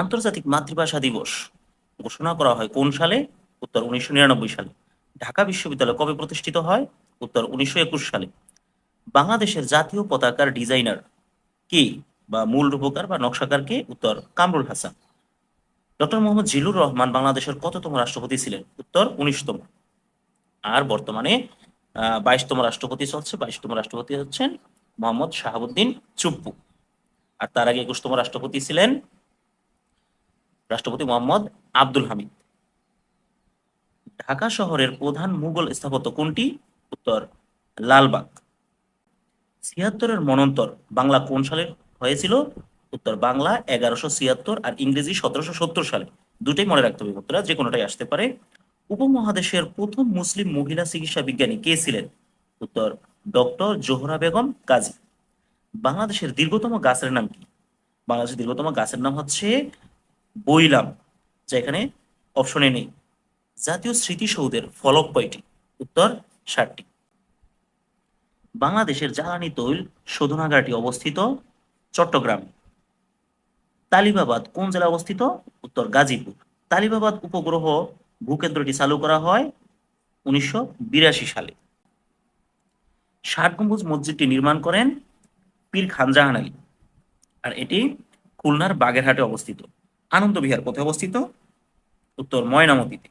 আন্তর্জাতিক মাতৃভাষা দিবস ঘোষণা করা হয় কোন সালে? উত্তর উনিশশো নিরানব্বই সালে। ঢাকা বিশ্ববিদ্যালয় কবে প্রতিষ্ঠিত হয়? উত্তর উনিশশো একুশ সালে। বাংলাদেশের জাতীয় পতাকার ডিজাইনার কে বা মূল রূপকার বা নকশাকার কে? উত্তর কামরুল হাসান। ডক্টর মোহাম্মদ জিলুর রহমান বাংলাদেশের কততম রাষ্ট্রপতি ছিলেন? উত্তর উনিশতম। আর বর্তমানে বাইশতম রাষ্ট্রপতি চলছে। বাইশতম রাষ্ট্রপতি হচ্ছেন মোহাম্মদ শাহাবুদ্দিন চুপ্পু। আর তার আগে একুশতম রাষ্ট্রপতি ছিলেন রাষ্ট্রপতি মোহাম্মদ আব্দুল হামিদ। ঢাকা শহরের প্রধান মুঘল স্থাপত্য কোনটি? উত্তর, লালবাগ। ছিয়াত্তরের মনন্তর বাংলা কোন সালে হয়েছিল? উত্তর বাংলা এগারোশো ছিয়াত্তর আর ইংরেজি সতেরোশো সত্তর সালে। দুটোই মনে রাখতে হবে উত্তরা যে কোনোটাই আসতে পারে। উপমহাদেশের প্রথম মুসলিম মহিলা চিকিৎসা বিজ্ঞানী কে ছিলেন? উত্তর, ডক্টর জোহরা বেগম কাজী। বাংলাদেশের দীর্ঘতম গাছের নাম কি? বাংলাদেশের দীর্ঘতম গাছের নাম হচ্ছে বইলাম, যা এখানে অপশনে নেই। জাতীয় স্মৃতিসৌধের ফলক কয়টি? উত্তর, ষাটটি। বাংলাদেশের জ্বালানি তৈল শোধনাগারটি অবস্থিত চট্টগ্রাম। তালিবাবাদ কোন জেলায় অবস্থিত? উত্তর, গাজীপুর। তালিবাবাদ উপগ্রহ ভূকেন্দ্রটি চালু করা হয় উনিশশো বিরাশি সালে। ষাট গম্বুজ মসজিদটি নির্মাণ করেন পীর খানজাহান আলী। আর এটি খুলনার বাগেরহাটে অবস্থিত। আনন্দ বিহার কোথায় অবস্থিত? উত্তর ময়নামতিতে।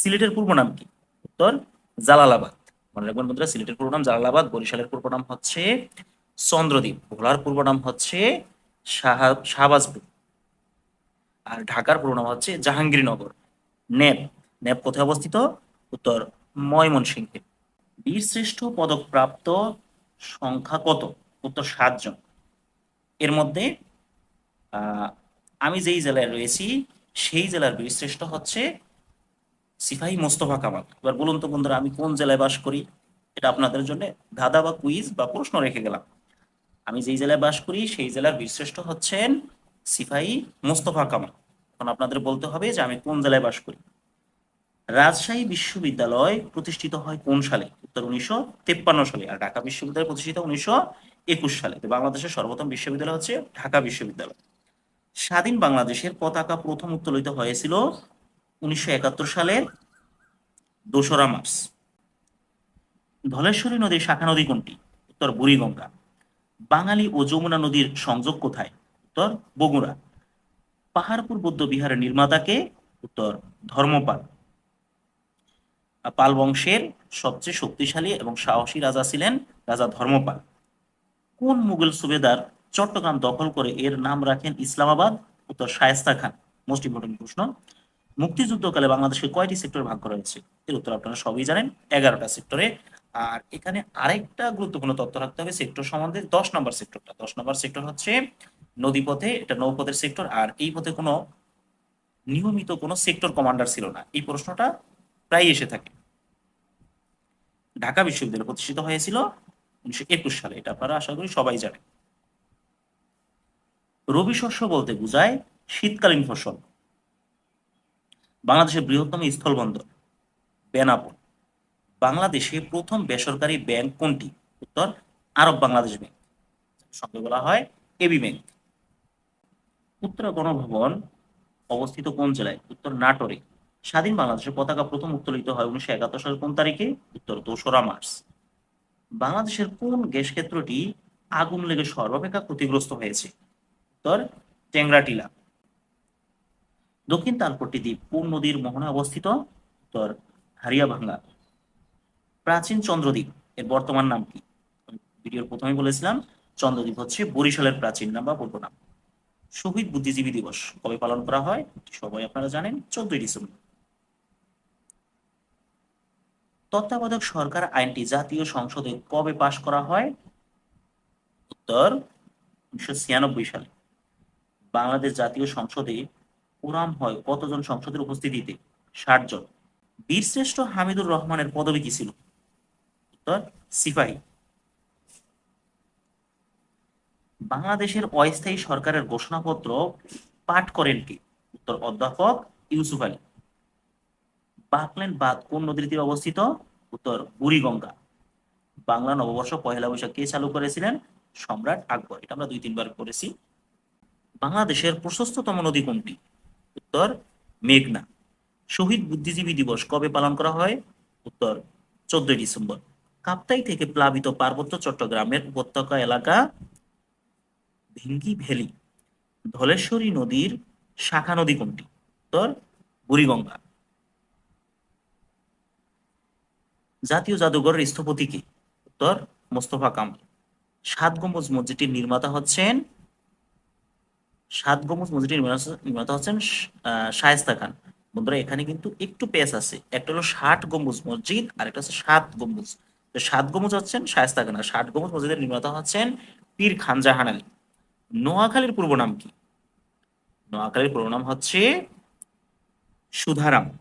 সিলেটের পূর্ব নাম কি? উত্তর জালালাবাদ। মনে রাখবেন বন্ধুরা, সিলেটের পূর্ব নাম জালালাবাদ, বরিশালের পূর্ব নাম হচ্ছে চন্দ্রদ্বীপ, ভোলার পূর্ব নাম হচ্ছে শাহবাজপুর। আর ঢাকার পূর্ব নাম হচ্ছে জাহাঙ্গীরনগর। নেপ নেপ কোথায় অবস্থিত? উত্তর ময়মনসিংহে। বীরশ্রেষ্ঠ পদক প্রাপ্ত সংখ্যা কত? উত্তর সাতজন। এর মধ্যে আমি যেই জেলায় রয়েছি, সেই জেলার বীরশ্রেষ্ঠ হচ্ছে সিপাহী মোস্তফা কামাল। এবার বলুন তো বন্ধুরা, আমি কোন জেলায় বাস করি? এটা আপনাদের জন্য ধাঁধা বা কুইজ বা প্রশ্ন রেখে গেলাম। আমি যেই জেলায় বাস করি, সেই জেলার বীরশ্রেষ্ঠ হচ্ছেন সিপাহী মোস্তফা কামাল। এখন আপনাদের বলতে হবে যে আমি কোন জেলায় বাস করি। রাজশাহী বিশ্ববিদ্যালয় প্রতিষ্ঠিত হয় কোন সালে? উত্তর উনিশশো তেপ্পান্ন সালে আর ঢাকা বিশ্ববিদ্যালয় প্রতিষ্ঠিত উনিশশো একুশ সালে। বাংলাদেশের সর্বপ্রথম বিশ্ববিদ্যালয় হচ্ছে ঢাকা বিশ্ববিদ্যালয়। স্বাধীন বাংলাদেশের পতাকা প্রথম উত্তোলিত হয়েছিল উনিশশো একাত্তর সালের দোসরা মার্চ। ধলেশ্বরী নদীর শাখা নদী কোনটি? উত্তর বুড়িগঙ্গা। বাঙালি ও যমুনা নদীর সংযোগ কোথায়? উত্তর বগুড়া। পাহাড়পুর বৌদ্ধ বিহারের নির্মাতাকে উত্তর ধর্মপাল। পাল বংশের সবচেয়ে শক্তিশালী এবং সাহসী রাজা ছিলেন রাজা ধর্মপাল। কোন মুঘল সুবেদার চট্টগ্রাম দখল করে এর নাম রাখেন ইসলামাবাদ, উত্তর শায়েস্তা খান। মোস্ট ইম্পর্টেন্ট প্রশ্ন, মুক্তিযুদ্ধকালে বাংলাদেশকে কয়টি সেক্টরে ভাগ করা হয়েছে? এর উত্তর আপনারা সবই জানেন, এগারোটা সেক্টরে। আর এখানে আরেকটা গুরুত্বপূর্ণ তথ্য রাখতে হবে সেক্টর সম্বন্ধে, দশ নম্বর সেক্টরটা। দশ নম্বর সেক্টর হচ্ছে নদীপথে, এটা নৌপথের সেক্টর, আর এই পথে কোনো নিয়মিত কোনো সেক্টর কমান্ডার ছিল না। এই প্রশ্নটা প্রায় এসে থাকে। ঢাকা বিশ্ববিদ্যালয় প্রতিষ্ঠিত হয়েছিল উনিশশো একুশ সালে, এটা আপনারা আশা করি সবাই জানেন। রবি শস্য বলতে বোঝায় শীতকালীন ফসল। বাংলাদেশের বৃহত্তম স্থলবন্দর, বেনাপোল। বাংলাদেশে প্রথম বেসরকারি ব্যাংক কোনটি? উত্তর, আরব বাংলাদেশ ব্যাংক। সঙ্গে বলা হয় এবি ব্যাংক। উত্তরা গণভবন অবস্থিত কোন জেলায়? উত্তর নাটোরে। স্বাধীন বাংলাদেশের পতাকা প্রথম উত্তোলিত হয় উনিশশো একাত্তর সালের কোন তারিখে? উত্তর দোসরা মার্চ। বাংলাদেশের কোন গ্যাস ক্ষেত্রটি আগুন লেগে সর্বাপেক্ষা ক্ষতিগ্রস্ত হয়েছে? উত্তর টেংরাটিলা। দক্ষিণ তালপট্টি দ্বীপ কোন নদীর মোহনায় অবস্থিত, উত্তর হারিয়াভাঙ্গা। প্রাচীন চন্দ্রদ্বীপ, এর বর্তমান নাম কি? ভিডিওর প্রথমে বলেছিলাম, চন্দ্রদ্বীপ হচ্ছে বরিশালের প্রাচীন নাম বা পূর্ব নাম। শহীদ বুদ্ধিজীবী দিবস কবে পালন করা হয়? সবাই আপনারা জানেন, চোদ্দই ডিসেম্বর। তত্ত্বাবধায়ক সরকার আইনটি জাতীয় সংসদে কবে পাশ করা হয়? উত্তর উনিশশো ছিয়ানব্বই সালে। বাংলাদেশ জাতীয় সংসদে কোরাম হয় কতজন সংসদের উপস্থিতিতে? ষাট জন। বীরশ্রেষ্ঠ হামিদুর রহমানের পদবী কি ছিল? উত্তর, সিপাহী। বাংলাদেশের অস্থায়ী সরকারের ঘোষণাপত্র পাঠ করেন কে? উত্তর, অধ্যাপক ইউসুফ আলী। বাকলেন বাঁধ কোন নদীর তীরে অবস্থিত? উত্তর, বুড়িগঙ্গা। বাংলা নববর্ষ পহেলা বৈশাখ কে চালু করেছিলেন? সম্রাট আকবর। এটা আমরা দুই তিনবার করেছি। বাংলাদেশের প্রশস্ততম নদী কোনটি? উত্তর, মেঘনা। শহীদ বুদ্ধিজীবী দিবস কবে পালন করা হয়? উত্তর, চোদ্দই ডিসেম্বর। কাপ্তাই থেকে প্লাবিত পার্বত্য চট্টগ্রামের উপত্যকা এলাকা ভিঙ্গি ভ্যালি। ধলেশ্বরী নদীর শাখা নদী কোনটি? উত্তর, বুড়িগঙ্গা। জাতীয় জাদুঘরের স্থপতি কে? উত্তর, মোস্তফা কামাল। সাত গম্বুজ মসজিদটির নির্মাতা হচ্ছেন সাত গম্বুজ মসজিদটি নির্মাতা- হচ্ছেন শায়েস্তা খান। বন্ধুরা, এখানে কিন্তু একটু পেস আছে। একটা হলো ষাট গম্বুজ মসজিদ, আর একটা হচ্ছে সাত গম্বুজ। তো সাত গম্বুজ হচ্ছেন শায়েস্তা খান, আর ষাট গম্বুজ মসজিদের নির্মাতা হচ্ছেন পীর খান জাহান আলী। নোয়াখালীর পূর্ব নাম কি? নোয়াখালীর পূর্ব নাম হচ্ছে সুধারাম।